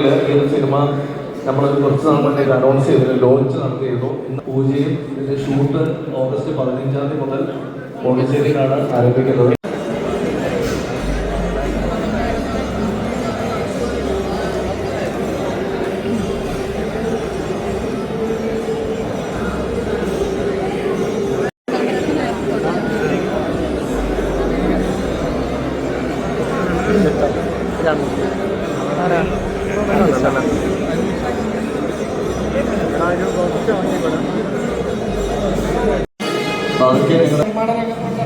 ഈ ഒരു സിനിമ നമ്മൾ കുറച്ച് നാൾ മുന്നേ അനൗൺസ് ചെയ്തിരുന്നു ലോഞ്ച് നടത്തിയിരുന്നു ഇന്ന് പൂജയും ഇതിന്റെ ഷൂട്ട് ഓഗസ്റ്റ് പതിനഞ്ചാം തീയതി മുതൽ പോണ്ടിച്ചേരിയിലാണ് ആരംഭിക്കുന്നത്. നിർമ്മാണ രംഗത്തോട്ട്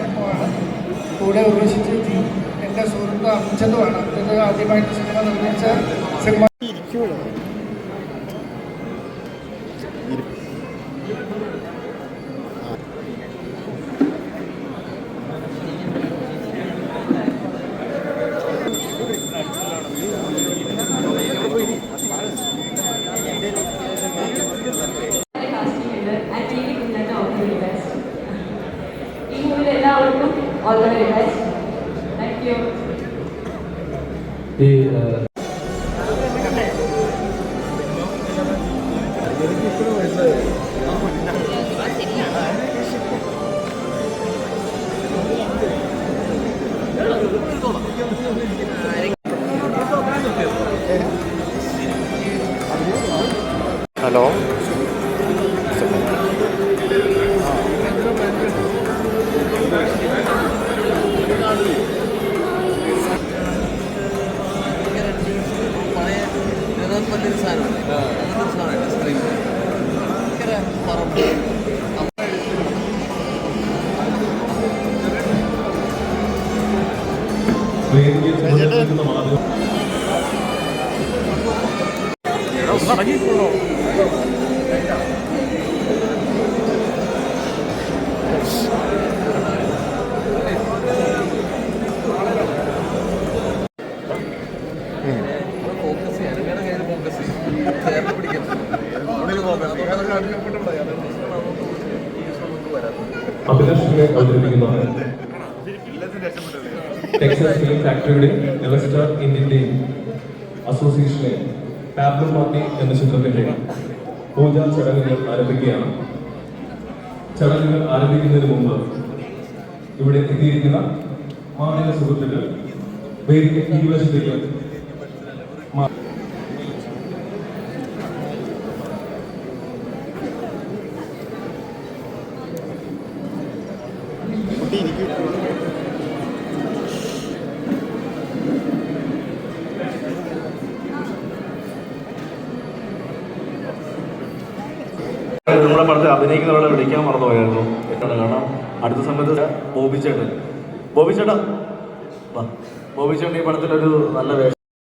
കൂടെ ഉപേക്ഷിച്ച് എന്റെ സുഹൃത്ത് അംജദുമാണ് അംജദ് ആദ്യമായിട്ട് സിനിമ നിർമ്മിച്ച cinema All the very best. Thank you. Thì, uh... Hello. ഇതിനകത്ത് വലിയൊരു സാധനമല്ലേ അങ്ങനത്തെ ഒരു സാധനമല്ലേ സ്ക്രീൻ ഭയങ്കര പറമ്പ് വേദിയിൽ അഭിലാഷിനെ അവതരിപ്പിക്കുന്ന. ടെക്സസ് ഫിലിം ഫാക്ടറിയുടെ എലസ്റ്റർ ഇന്ത്യന്റെയും അസോസിയേഷനെ പാബ്ലോ മാർട്ടി എന്ന ചിത്രത്തിന്റെ പൂജാ ചടങ്ങുകൾ ആരംഭിക്കുകയാണ്. ചടങ്ങുകൾ ആരംഭിക്കുന്നതിന് മുമ്പ് ഇവിടെ എത്തിയിരിക്കുന്ന മാധ്യമ സുഹൃത്തുക്കൾ വേദിക്ക് ഇരുവശത്തേക്ക് മാ- നമ്മുടെ പടത്തിൽ അഭിനയിക്കുന്നവരെ വിളിക്കാൻ മറന്നുപോയായിരുന്നു. എന്താണ് കാരണം? അടുത്ത സമയത്ത് ബോബി ചേട്ടൻ ബോബി ചേട്ടാ. ബോബി ചേട്ടൻ ഈ പടത്തിലൊരു നല്ല വേഷം